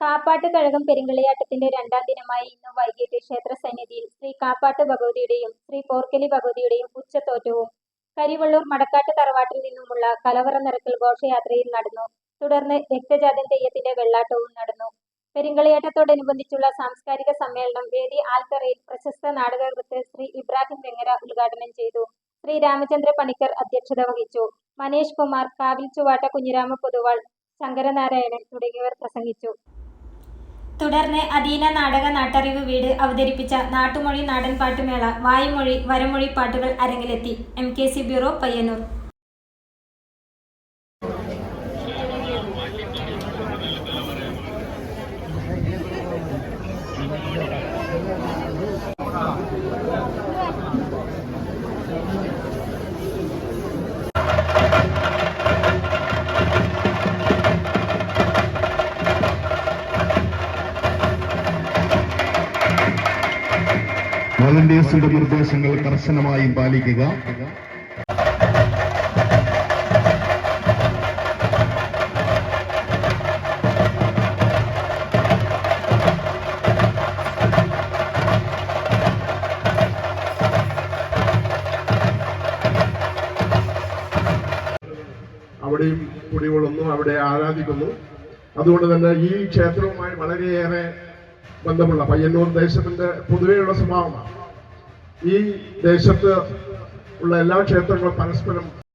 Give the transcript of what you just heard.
കാപ്പാട്ട് കഴകം പെരുങ്കളിയാട്ടത്തിന്റെ രണ്ടാം ദിനമായ ഇന്ന് വൈകിട്ട് ക്ഷേത്ര സന്നിധിയിൽ ശ്രീ കാപ്പാട്ട് ഭഗവതിയുടെയും ശ്രീ പോർക്കലി ഭഗവതിയുടെയും ഉച്ചത്തോറ്റവും കരിവള്ളൂർ മടക്കാട്ട് തറവാട്ടിൽ നിന്നുമുള്ള കലവറ നിറക്കൽ ഘോഷയാത്രയിൽ നടന്നു. തുടർന്ന് രക്തജാതൻ തെയ്യത്തിന്റെ വെള്ളാട്ടവും നടന്നു. പെരുങ്കളിയാട്ടത്തോടനുബന്ധിച്ചുള്ള സാംസ്കാരിക സമ്മേളനം വേദി ആൽത്തറയിൽ പ്രശസ്ത നാടകകൃത്ത് ശ്രീ ഇബ്രാഹിം വെങ്ങര ഉദ്ഘാടനം ചെയ്തു. ശ്രീ രാമചന്ദ്ര പണിക്കർ അധ്യക്ഷത വഹിച്ചു. മനേഷ് കുമാർ കാവിൽ ചുവാട്ട കുഞ്ഞിരാമ പൊതുവാൾ ശങ്കരനാരായണൻ തുടങ്ങിയവർ പ്രസംഗിച്ചു. തുടർന്ന് അധീന നാടക നാട്ടറിവ് വീട് അവതരിപ്പിച്ച നാട്ടുമൊഴി നാടൻ പാട്ടുമേള വായ്മൊഴി വരമൊഴി പാട്ടുകൾ അരങ്ങിലെത്തി. M K C bureau Payyanur. വോളണ്ടിയേഴ്സിന്റെ നിർദ്ദേശങ്ങൾ കർശനമായി പാലിക്കുക. അവിടെയും കുടികൊള്ളുന്നു അവിടെ ആരാധിക്കുന്നു. അതുകൊണ്ട് തന്നെ ഈ ക്ഷേത്രവുമായി വളരെയേറെ ബന്ധമുള്ള പയ്യന്നൂർ ദേശത്തിന്റെ പൊതുവെയുള്ള സ്വഭാവമാണ്. ഈ ദേശത്ത് ഉള്ള എല്ലാ ക്ഷേത്രങ്ങളും പരസ്പരം